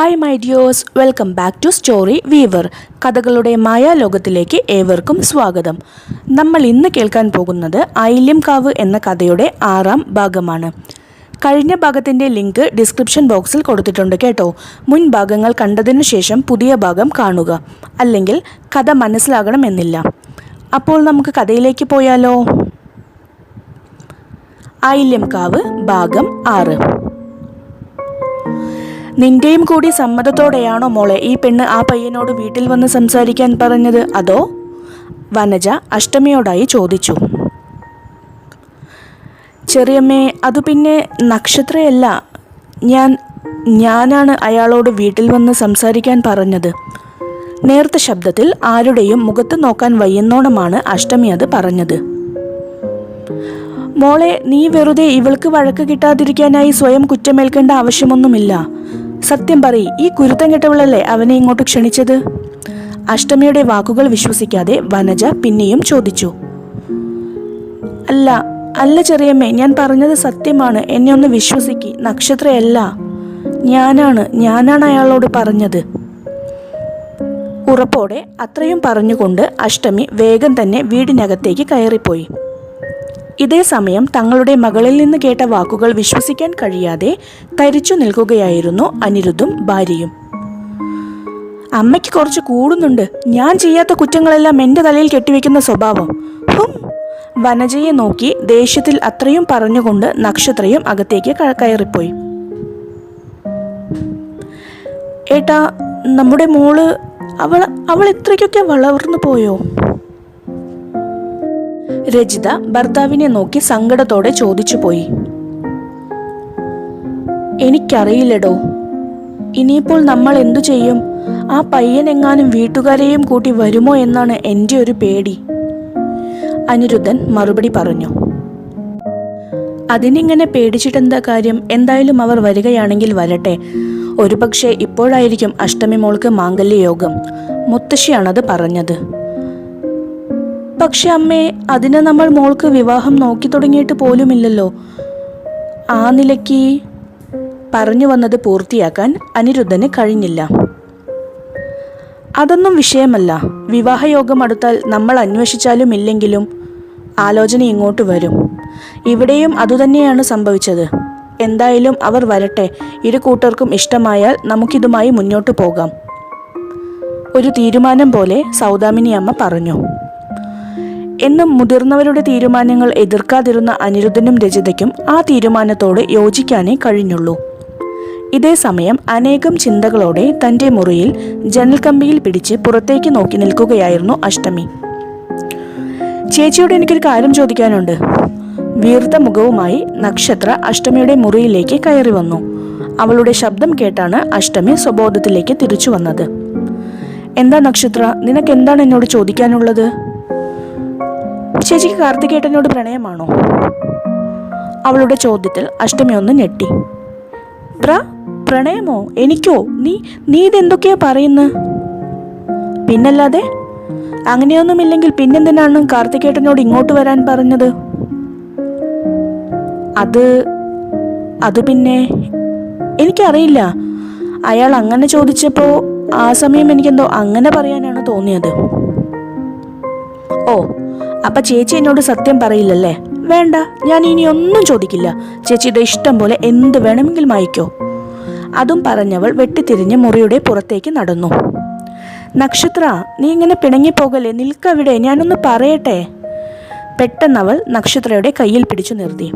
Hi my dears welcome back to story weaver കഥകളുടെ മായാലോകത്തിലേക്ക് ഏവർക്കും സ്വാഗതം. നമ്മൾ ഇന്ന് കേൾക്കാൻ പോകുന്നത് ഐല്യം കാവ് എന്ന കഥയുടെ ആറാം ഭാഗമാണ്. കഴിഞ്ഞ ഭാഗത്തിന്റെ ലിങ്ക് ഡിസ്ക്രിപ്ഷൻ ബോക്സിൽ കൊടുത്തിട്ടുണ്ട് കേട്ടോ. മുൻ ഭാഗങ്ങൾ കണ്ടതിനു ശേഷം പുതിയ ഭാഗം കാണുക. അല്ലെങ്കിൽ കഥ മനസ്സിലാകണമെന്നില്ല അപ്പോൾ നമുക്ക് കഥയിലേക്ക് പോയാലോ? ഐല്യം കാവ് ഭാഗം ആറ്. നിന്റെയും കൂടി സമ്മതത്തോടെയാണോ മോളെ ഈ പെണ്ണ് ആ പയ്യനോട് വീട്ടിൽ വന്ന് സംസാരിക്കാൻ പറഞ്ഞത്? അതോ? വനജ അഷ്ടമിയോടായി ചോദിച്ചു. ചെറിയമ്മേ അത് പിന്നെ നക്ഷത്രയല്ല. ഞാൻ ഞാനാണ് അയാളോട് വീട്ടിൽ വന്ന് സംസാരിക്കാൻ പറഞ്ഞത്. നേർത്ത ശബ്ദത്തിൽ ആരുടെയും മുഖത്ത് നോക്കാൻ വയ്യെന്നോണമാണ് അഷ്ടമി അത് പറഞ്ഞത്. മോളെ നീ വെറുതെ ഇവൾക്ക് വഴക്ക് കിട്ടാതിരിക്കാനായി സ്വയം കുറ്റമേൽക്കേണ്ട ആവശ്യമൊന്നുമില്ല. സത്യം പറയ് ഈ കുരുത്തം കെട്ടവളല്ലേ അവനെ ഇങ്ങോട്ട് ക്ഷണിച്ചത്? അഷ്ടമിയുടെ വാക്കുകൾ വിശ്വസിക്കാതെ വനജ പിന്നെയും ചോദിച്ചു. അല്ല അല്ല ചെറിയമ്മേ ഞാൻ പറഞ്ഞത് സത്യമാണ്. എന്നെ ഒന്ന് വിശ്വസിക്ക്. നക്ഷത്രയല്ല. ഞാനാണ് ഞാനാണ് അയാളോട് പറഞ്ഞത്. ഉറപ്പോടെ അത്രയും പറഞ്ഞുകൊണ്ട് അഷ്ടമി വേഗം തന്നെ വീടിനകത്തേക്ക് കയറിപ്പോയി. ഇതേ സമയം തങ്ങളുടെ മകളിൽ നിന്ന് കേട്ട വാക്കുകൾ വിശ്വസിക്കാൻ കഴിയാതെ തരിച്ചു നിൽക്കുകയായിരുന്നു അനിരുദ്ധും ഭാര്യയും. അമ്മയ്ക്ക് കുറച്ച് കൂടുന്നുണ്ട്. ഞാൻ ചെയ്യാത്ത കുറ്റങ്ങളെല്ലാം എന്റെ തലയിൽ കെട്ടിവെക്കുന്ന സ്വഭാവം. ഹും. വനജയെ നോക്കി ദേഷ്യത്തിൽ അത്രയും പറഞ്ഞുകൊണ്ട് നക്ഷത്രയും അകത്തേക്ക് കയറിപ്പോയി. ഏട്ടാ നമ്മുടെ മോൾ അവൾ അവൾ ഇത്രയ്ക്കൊക്കെ വളർന്നു പോയോ? രജിത ഭർത്താവിനെ നോക്കി സങ്കടത്തോടെ ചോദിച്ചു പോയി എനിക്കറിയില്ലടോ. ഇനിയിപ്പോൾ നമ്മൾ എന്തു ചെയ്യും? ആ പയ്യൻ എങ്ങാനും വീട്ടുകാരെയും കൂട്ടി വരുമോ എന്നാണ് എന്റെ ഒരു പേടി. അനിരുദ്ധൻ മറുപടി പറഞ്ഞു. അതിനിങ്ങനെ പേടിച്ചിട്ടെന്താ കാര്യം? എന്തായാലും അവർ വരികയാണെങ്കിൽ വരട്ടെ. ഒരുപക്ഷെ ഇപ്പോഴായിരിക്കും അഷ്ടമി മോൾക്ക് മാംഗല്യയോഗം. മുത്തശ്ശിയാണത് പറഞ്ഞത്. പക്ഷെ അമ്മേ അതിന് നമ്മൾ മോൾക്ക് വിവാഹം നോക്കി തുടങ്ങിയിട്ട് പോലുമില്ലല്ലോ. ആ നിലയ്ക്ക് പറഞ്ഞു വന്നത് പൂർത്തിയാക്കാൻ അനിരുദ്ധന് കഴിഞ്ഞില്ല. അതൊന്നും വിഷയമല്ല. വിവാഹയോഗം അടുത്താൽ നമ്മൾ അന്വേഷിച്ചാലും ഇല്ലെങ്കിലും ആലോചന ഇങ്ങോട്ട് വരും. ഇവിടെയും അതുതന്നെയാണ് സംഭവിച്ചത്. എന്തായാലും അവർ വരട്ടെ. ഇരു കൂട്ടർക്കും ഇഷ്ടമായാൽ നമുക്കിതുമായി മുന്നോട്ട് പോകാം. ഒരു തീരുമാനം പോലെ സൗദാമിനി അമ്മ പറഞ്ഞു. എന്നും മുതിർന്നവരുടെ തീരുമാനങ്ങൾ എതിർക്കാതിരുന്ന അനിരുദ്ധനും രചിതയ്ക്കും ആ തീരുമാനത്തോട് യോജിക്കാനേ കഴിഞ്ഞുള്ളൂ. ഇതേ സമയം അനേകം ചിന്തകളോടെ തന്റെ മുറിയിൽ ജനൽക്കമ്പിയിൽ പിടിച്ച് പുറത്തേക്ക് നോക്കി നിൽക്കുകയായിരുന്നു അഷ്ടമി. ചേച്ചിയോട് എനിക്കൊരു കാര്യം ചോദിക്കാനുണ്ട്. വീർത്ത മുഖവുമായി നക്ഷത്ര അഷ്ടമിയുടെ മുറിയിലേക്ക് കയറി വന്നു. അവളുടെ ശബ്ദം കേട്ടാണ് അഷ്ടമി സ്വബോധത്തിലേക്ക് തിരിച്ചു വന്നത്. എന്താ നക്ഷത്ര നിനക്ക് എന്താണ് എന്നോട് ചോദിക്കാനുള്ളത്? ചേച്ചിക്ക് കാർത്തികേട്ടനോട് പ്രണയമാണോ? അവളുടെ ചോദ്യത്തിൽ അഷ്ടമി ഒന്ന് ഞെട്ടി. പ്ര പ്രണയമോ? എനിക്കോ? നീ നീ ഇതെന്തൊക്കെയാ പറയുന്നത് പിന്നല്ലാതെ അങ്ങനെയൊന്നുമില്ലെങ്കിൽ പിന്നെന്തിനാണ് കാർത്തികേട്ടനോട് ഇങ്ങോട്ട് വരാൻ പറഞ്ഞത്? അത് അത് പിന്നെ എനിക്കറിയില്ല. അയാൾ അങ്ങനെ ചോദിച്ചപ്പോൾ ആ സമയം എനിക്കെന്തോ അങ്ങനെ പറയാനാണ് തോന്നിയത്. ഓ അപ്പൊ ചേച്ചി എന്നോട് സത്യം പറയില്ലല്ലേ? വേണ്ട ഞാൻ ഇനി ഒന്നും ചോദിക്കില്ല. ചേച്ചിയുടെ ഇഷ്ടം പോലെ എന്ത് വേണമെങ്കിലും അയക്കോ അതും പറഞ്ഞവൾ വെട്ടിത്തിരിഞ്ഞ് മുറിയുടെ പുറത്തേക്ക് നടന്നു. നക്ഷത്ര നീ ഇങ്ങനെ പിണങ്ങിപ്പോകല്ലേ നിൽക്കവിടെ ഞാനൊന്ന് പറയട്ടെ? പെട്ടെന്നവൾ നക്ഷത്രയുടെ കയ്യിൽ പിടിച്ചു നിർത്തി.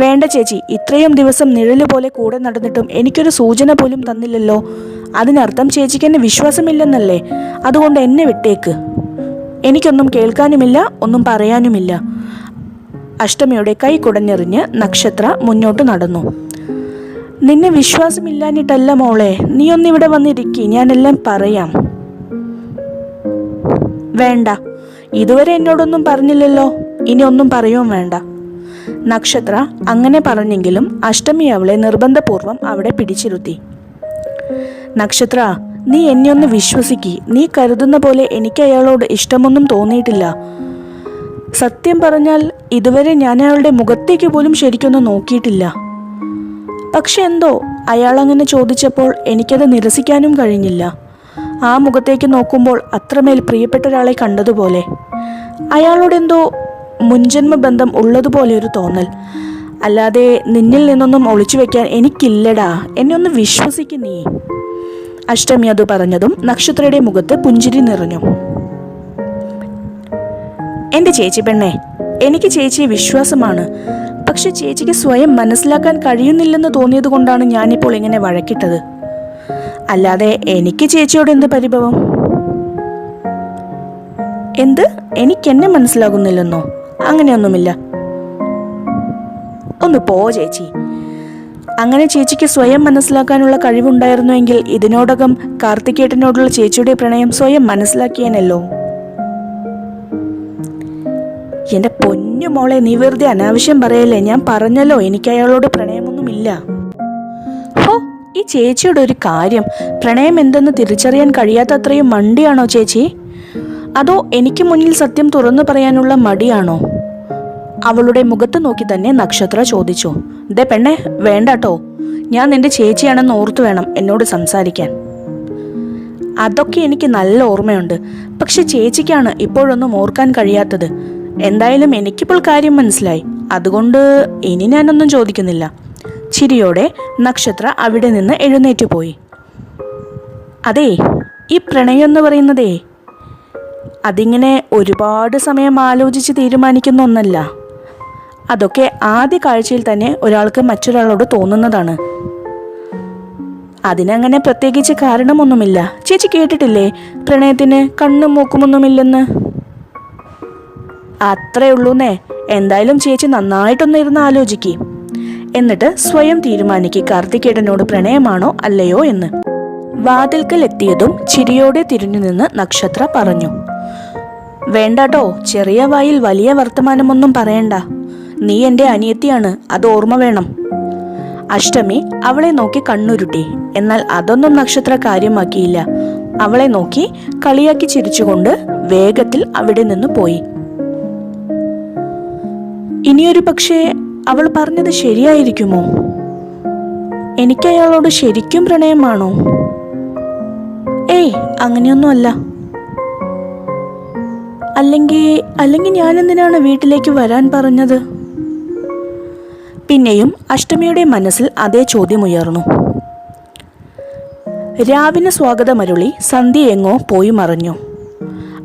വേണ്ട ചേച്ചി ഇത്രയും ദിവസം നിഴൽ പോലെ കൂടെ നടന്നിട്ടും എനിക്കൊരു സൂചന പോലും തന്നില്ലല്ലോ. അതിനർത്ഥം ചേച്ചിക്ക് എന്നെ വിശ്വാസമില്ലെന്നല്ലേ? അതുകൊണ്ട് എന്നെ വിട്ടേക്ക്. എനിക്കൊന്നും കേൾക്കാനുമില്ല ഒന്നും പറയാനുമില്ല. അഷ്ടമിയുടെ കൈ കുടഞ്ഞെറിഞ്ഞ് നക്ഷത്ര മുന്നോട്ട് നടന്നു. നിന്നെ വിശ്വാസമില്ലാഞ്ഞിട്ടല്ല മോളെ നീ ഒന്നിവിടെ വന്നിരിക്കി ഞാനെല്ലാം പറയാം. വേണ്ട ഇതുവരെ എന്നോടൊന്നും പറഞ്ഞില്ലല്ലോ ഇനി ഒന്നും പറയുകയും വേണ്ട. നക്ഷത്ര അങ്ങനെ പറഞ്ഞെങ്കിലും അഷ്ടമി അവളെ നിർബന്ധപൂർവം അവിടെ പിടിച്ചിരുത്തി. നക്ഷത്ര നീ എന്നെ ഒന്ന് വിശ്വസിക്ക്. നീ കരുതുന്ന പോലെ എനിക്ക് അയാളോട് ഇഷ്ടമൊന്നും തോന്നിയിട്ടില്ല. സത്യം പറഞ്ഞാൽ ഇതുവരെ ഞാൻ അയാളുടെ മുഖത്തേക്ക് പോലും ശരിക്കൊന്നും നോക്കിയിട്ടില്ല. പക്ഷെ എന്തോ അയാൾ അങ്ങനെ ചോദിച്ചപ്പോൾ എനിക്കത് നിരസിക്കാനും കഴിഞ്ഞില്ല. ആ മുഖത്തേക്ക് നോക്കുമ്പോൾ അത്രമേൽ പ്രിയപ്പെട്ട ഒരാളെ കണ്ടതുപോലെ. അയാളോട് എന്തോ മുൻജന്മ ബന്ധം ഉള്ളതുപോലെ ഒരു തോന്നൽ. അല്ലാതെ നിന്നിൽ നിന്നൊന്നും ഒളിച്ചു വെക്കാൻ എനിക്കില്ലടാ. എന്നെ ഒന്ന് വിശ്വസിക്കുന്നേ അഷ്ടമി അത് പറഞ്ഞതും നക്ഷത്രയുടെ മുഖത്ത് പുഞ്ചിരി നിറഞ്ഞു. എന്റെ ചേച്ചി പെണ്ണെ എനിക്ക് ചേച്ചിയെ വിശ്വാസമാണ്. പക്ഷെ ചേച്ചിക്ക് സ്വയം മനസ്സിലാക്കാൻ കഴിയുന്നില്ലെന്ന് തോന്നിയത് കൊണ്ടാണ് ഞാനിപ്പോൾ ഇങ്ങനെ വഴക്കിട്ടത്. അല്ലാതെ എനിക്ക് ചേച്ചിയോട് എന്ത് പരിഭവം? എന്ത്? എനിക്ക് എന്നെ മനസ്സിലാകുന്നില്ലെന്നോ? അങ്ങനെയൊന്നുമില്ല. ഒന്ന് പോ ചേച്ചി. അങ്ങനെ ചേച്ചിക്ക് സ്വയം മനസ്സിലാക്കാനുള്ള കഴിവുണ്ടായിരുന്നുവെങ്കിൽ ഇതിനോടകം കാർത്തികേട്ടനോടുള്ള ചേച്ചിയുടെ പ്രണയം സ്വയം മനസ്സിലാക്കിയേനല്ലോ. എന്റെ പൊന്നു മോളെ നീ വെറുതെ അനാവശ്യം പറയല്ലേ? ഞാൻ പറഞ്ഞല്ലോ എനിക്ക് അയാളോട് പ്രണയമൊന്നുമില്ല. ഹോ ഈ ചേച്ചിയുടെ ഒരു കാര്യം. പ്രണയം എന്തെന്ന് തിരിച്ചറിയാൻ കഴിയാത്തത്രയും മണ്ടിയാണോ ചേച്ചി? അതോ എനിക്ക് മുന്നിൽ സത്യം തുറന്നു പറയാനുള്ള മടിയാണോ? അവളുടെ മുഖത്ത് നോക്കി തന്നെ നക്ഷത്ര ചോദിച്ചു ദേ പെണ്ണെ വേണ്ടാട്ടോ. ഞാൻ നിന്റെ ചേച്ചിയാണെന്ന് ഓർത്തു വേണം എന്നോട് സംസാരിക്കാൻ. അതൊക്കെ എനിക്ക് നല്ല ഓർമ്മയുണ്ട്. പക്ഷെ ചേച്ചിക്കാണ് ഇപ്പോഴൊന്നും ഓർക്കാൻ കഴിയാത്തത്. എന്തായാലും എനിക്കിപ്പോൾ കാര്യം മനസ്സിലായി. അതുകൊണ്ട് ഇനി ഞാനൊന്നും ചോദിക്കുന്നില്ല. ചിരിയോടെ നക്ഷത്ര അവിടെ നിന്ന് എഴുന്നേറ്റ് പോയി. അതേ ഈ പ്രണയം എന്ന് പറയുന്നതേ അതിങ്ങനെ ഒരുപാട് സമയം ആലോചിച്ച് തീരുമാനിക്കുന്ന ഒന്നല്ല. അതൊക്കെ ആദ്യ കാഴ്ചയിൽ തന്നെ ഒരാൾക്ക് മറ്റൊരാളോട് തോന്നുന്നതാണ്. അതിനങ്ങനെ പ്രത്യേകിച്ച് കാരണമൊന്നുമില്ല. ചേച്ചി കേട്ടിട്ടില്ലേ? പ്രണയത്തിന് കണ്ണും മൂക്കുമൊന്നുമില്ലെന്ന്. അത്രേ എന്തായാലും ചേച്ചി നന്നായിട്ടൊന്ന് ഇരുന്ന് ആലോചിക്കി. എന്നിട്ട് സ്വയം തീരുമാനിക്ക് കാർത്തികേടനോട് പ്രണയമാണോ അല്ലയോ എന്ന്. വാതിൽക്കൽ എത്തിയതും ചിരിയോടെ തിരിഞ്ഞു നിന്ന് നക്ഷത്ര പറഞ്ഞു. വേണ്ടാട്ടോ ചെറിയ വായിൽ വലിയ വർത്തമാനമൊന്നും പറയണ്ട. നീ എന്റെ അനിയത്തിയാണ് അത് ഓർമ്മ വേണം. അഷ്ടമി അവളെ നോക്കി കണ്ണുരുട്ടി. എന്നാൽ അതൊന്നും നക്ഷത്ര കാര്യമാക്കിയില്ല അവളെ നോക്കി കളിയാക്കി ചിരിച്ചുകൊണ്ട് വേഗത്തിൽ അവിടെ നിന്ന് പോയി. ഇനിയൊരു പക്ഷേ അവൾ പറഞ്ഞത് ശരിയായിരിക്കുമോ? എനിക്ക് അയാളോട് ശരിക്കും പ്രണയമാണോ? ഏയ് അങ്ങനെയൊന്നുമല്ല. അല്ലെങ്കിൽ അല്ലെങ്കിൽ ഞാൻ എന്തിനാണ് വീട്ടിലേക്ക് വരാൻ പറഞ്ഞത്? പിന്നെയും അഷ്ടമിയുടെ മനസ്സിൽ അതേ ചോദ്യമുയർന്നു. രാവിന് സ്വാഗതമരുളി സന്ധ്യ എങ്ങോ പോയി മറഞ്ഞു.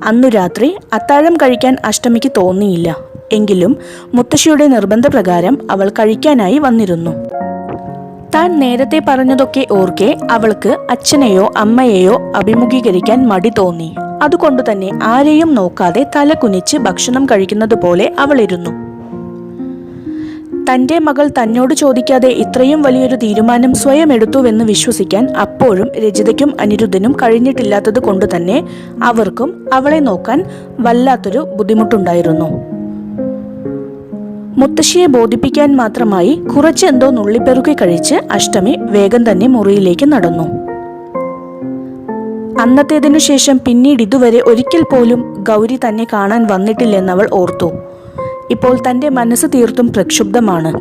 അന്നു രാത്രി അത്താഴം കഴിക്കാൻ അഷ്ടമിക്ക് തോന്നിയില്ല. എങ്കിലും മുത്തശ്ശിയുടെ നിർബന്ധപ്രകാരം അവൾ കഴിക്കാനായി വന്നിരുന്നു. താൻ നേരത്തെ പറഞ്ഞതൊക്കെ ഓർക്കെ അവൾക്ക് അച്ഛനെയോ അമ്മയെയോ അഭിമുഖീകരിക്കാൻ മടി തോന്നി. അതുകൊണ്ടുതന്നെ ആരെയും നോക്കാതെ തല കുനിച്ച് ഭക്ഷണം കഴിക്കുന്നത് പോലെ അവളിരുന്നു. തന്റെ മകൾ തന്നോട് ചോദിക്കാതെ ഇത്രയും വലിയൊരു തീരുമാനം സ്വയം എടുത്തുവെന്ന് വിശ്വസിക്കാൻ അപ്പോഴും രജിതയ്ക്കും അനിരുദ്ധനും കഴിഞ്ഞിട്ടില്ലാത്തത് കൊണ്ട് തന്നെ അവർക്കും അവളെ നോക്കാൻ വല്ലാത്തൊരു ബുദ്ധിമുട്ടുണ്ടായിരുന്നു. മുത്തശ്ശിയെ ബോധിപ്പിക്കാൻ മാത്രമായി കുറച്ചെന്തോ നുള്ളിപ്പെറുക്കി കഴിച്ച് അഷ്ടമി വേഗം തന്നെ മുറിയിലേക്ക് നടന്നു. അന്നത്തേതിനു ശേഷം പിന്നീട് ഇതുവരെ ഒരിക്കൽ പോലും ഗൗരി തന്നെ കാണാൻ വന്നിട്ടില്ലെന്നവൾ ഓർത്തു. ഇപ്പോൾ തന്റെ മനസ്സ് തീർത്തും പ്രക്ഷുബ്ധമാണ്.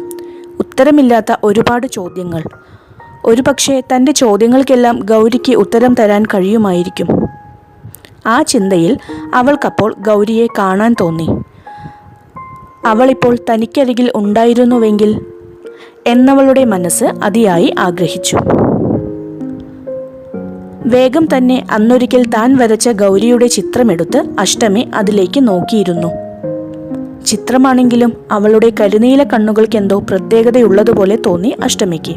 ഉത്തരമില്ലാത്ത ഒരുപാട് ചോദ്യങ്ങൾ. ഒരുപക്ഷെ തന്റെ ചോദ്യങ്ങൾക്കെല്ലാം ഗൗരിക്ക് ഉത്തരം തരാൻ കഴിയുമായിരിക്കും. ആ ചിന്തയിൽ അവൾക്കപ്പോൾ ഗൗരിയെ കാണാൻ തോന്നി. അവളിപ്പോൾ തനിക്കരികിൽ ഉണ്ടായിരുന്നുവെങ്കിൽ എന്നവളുടെ മനസ്സ് അതിയായി ആഗ്രഹിച്ചു. വേഗം തന്നെ അന്നൊരിക്കൽ താൻ വരച്ച ഗൗരിയുടെ ചിത്രമെടുത്ത് അഷ്ടമി അതിലേക്ക് നോക്കിയിരുന്നു. ചിത്രമാണെങ്കിലും അവളുടെ കരുനീല കണ്ണുകൾക്ക് എന്തോ പ്രത്യേകതയുള്ളതുപോലെ തോന്നി അഷ്ടമിക്ക്.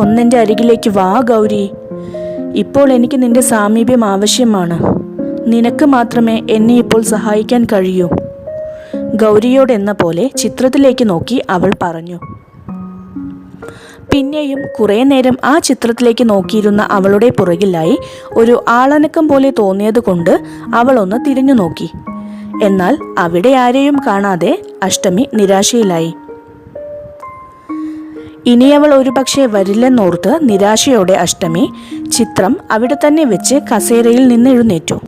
ഒന്നെന്റെ അരികിലേക്ക് വാ ഗൗരി. ഇപ്പോൾ എനിക്ക് നിന്റെ സാമീപ്യം ആവശ്യമാണ്. നിനക്ക് മാത്രമേ എന്നെ ഇപ്പോൾ സഹായിക്കാൻ കഴിയൂ. ഗൗരിയോടെന്ന പോലെ ചിത്രത്തിലേക്ക് നോക്കി അവൾ പറഞ്ഞു. പിന്നെയും കുറേ നേരം ആ ചിത്രത്തിലേക്ക് നോക്കിയിരുന്ന അവളുടെ പുറകിലായി ഒരു ആളനക്കം പോലെ തോന്നിയത് കൊണ്ട് അവളൊന്ന് തിരിഞ്ഞു നോക്കി എന്നാൽ അവിടെ ആരെയും കാണാതെ അഷ്ടമി നിരാശയിലായി. ഇനി അവൾ ഒരുപക്ഷെ വരില്ലെന്നോർത്ത് നിരാശയോടെ അഷ്ടമി ചിത്രം അവിടെ തന്നെ വെച്ച് കസേരയിൽ നിന്ന് എഴുന്നേറ്റു.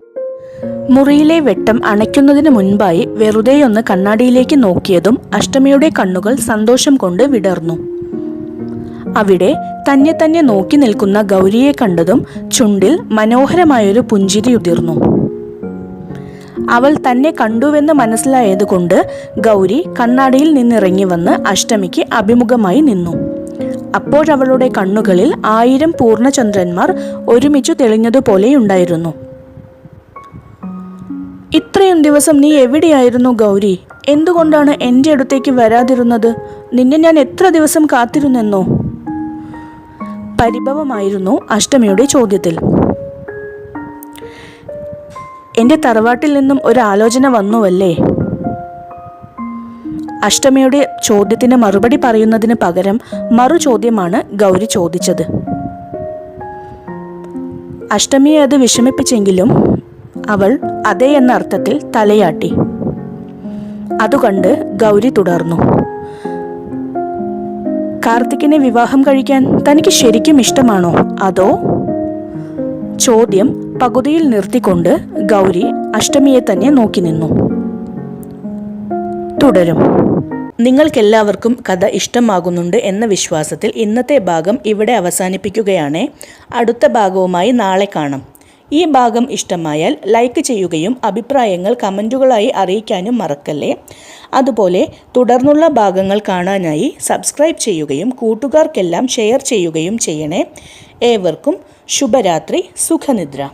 മുറിയിലെ വെട്ടം അണയ്ക്കുന്നതിന് മുൻപായി വെറുതെയൊന്ന് കണ്ണാടിയിലേക്ക് നോക്കിയതും അഷ്ടമിയുടെ കണ്ണുകൾ സന്തോഷം കൊണ്ട് വിടർന്നു. അവിടെ തന്നെ തന്നെ നോക്കി നിൽക്കുന്ന ഗൗരിയെ കണ്ടതും ചുണ്ടിൽ മനോഹരമായൊരു പുഞ്ചിരി ഉതിർന്നു. അവൾ തന്നെ കണ്ടുവെന്ന് മനസ്സിലായതുകൊണ്ട് ഗൗരി കണ്ണാടിയിൽ നിന്നിറങ്ങി വന്ന് അഷ്ടമിക്ക് അഭിമുഖമായി നിന്നു. അപ്പോഴവളുടെ കണ്ണുകളിൽ ആയിരം പൂർണചന്ദ്രന്മാർ ഒരുമിച്ചു തെളിഞ്ഞതുപോലെയുണ്ടായിരുന്നു. ഇത്രയും ദിവസം നീ എവിടെയായിരുന്നു ഗൗരി? എന്തുകൊണ്ടാണ് എന്റെ അടുത്തേക്ക് വരാതിരുന്നത്? നിന്നെ ഞാൻ എത്ര ദിവസം കാത്തിരുന്നെന്നോ? പരിഭവമായിരുന്നു അഷ്ടമിയുടെ ചോദ്യത്തിൽ. എന്റെ തറവാട്ടിൽ നിന്നും ഒരു ആലോചന വന്നുവല്ലേ? അഷ്ടമിയുടെ ചോദ്യത്തിന് മറുപടി പറയുന്നതിന് പകരം മറു ചോദ്യമാണ് ഗൗരി ചോദിച്ചത്. അഷ്ടമിയെ അത് വിഷമിപ്പിച്ചെങ്കിലും അവൾ അതേ എന്ന അർത്ഥത്തിൽ തലയാട്ടി. അതുകണ്ട് ഗൗരി തുടർന്നു. കാർത്തിക്കിനെ വിവാഹം കഴിക്കാൻ തനിക്ക് ശരിക്കും ഇഷ്ടമാണോ? അതോ? ചോദ്യം പകുതിയിൽ നിർത്തിക്കൊണ്ട് ഗൗരി അഷ്ടമിയെ തന്നെ നോക്കി നിന്നു. തുടരും. നിങ്ങൾക്കെല്ലാവർക്കും കഥ ഇഷ്ടമാകുന്നുണ്ട് എന്ന വിശ്വാസത്തിൽ ഇന്നത്തെ ഭാഗം ഇവിടെ അവസാനിപ്പിക്കുകയാണ്. അടുത്ത ഭാഗവുമായി നാളെ കാണാം. ഈ ഭാഗം ഇഷ്ടമായാൽ ലൈക്ക് ചെയ്യുകയും അഭിപ്രായങ്ങൾ കമന്റുകളായി അറിയിക്കാനും മറക്കല്ലേ? അതുപോലെ തുടർന്നുള്ള ഭാഗങ്ങൾ കാണാനായി സബ്സ്ക്രൈബ് ചെയ്യുകയും കൂട്ടുകാർക്കെല്ലാം ഷെയർ ചെയ്യുകയും ചെയ്യണേ. ഏവർക്കും ശുഭരാത്രി സുഖനിദ്ര.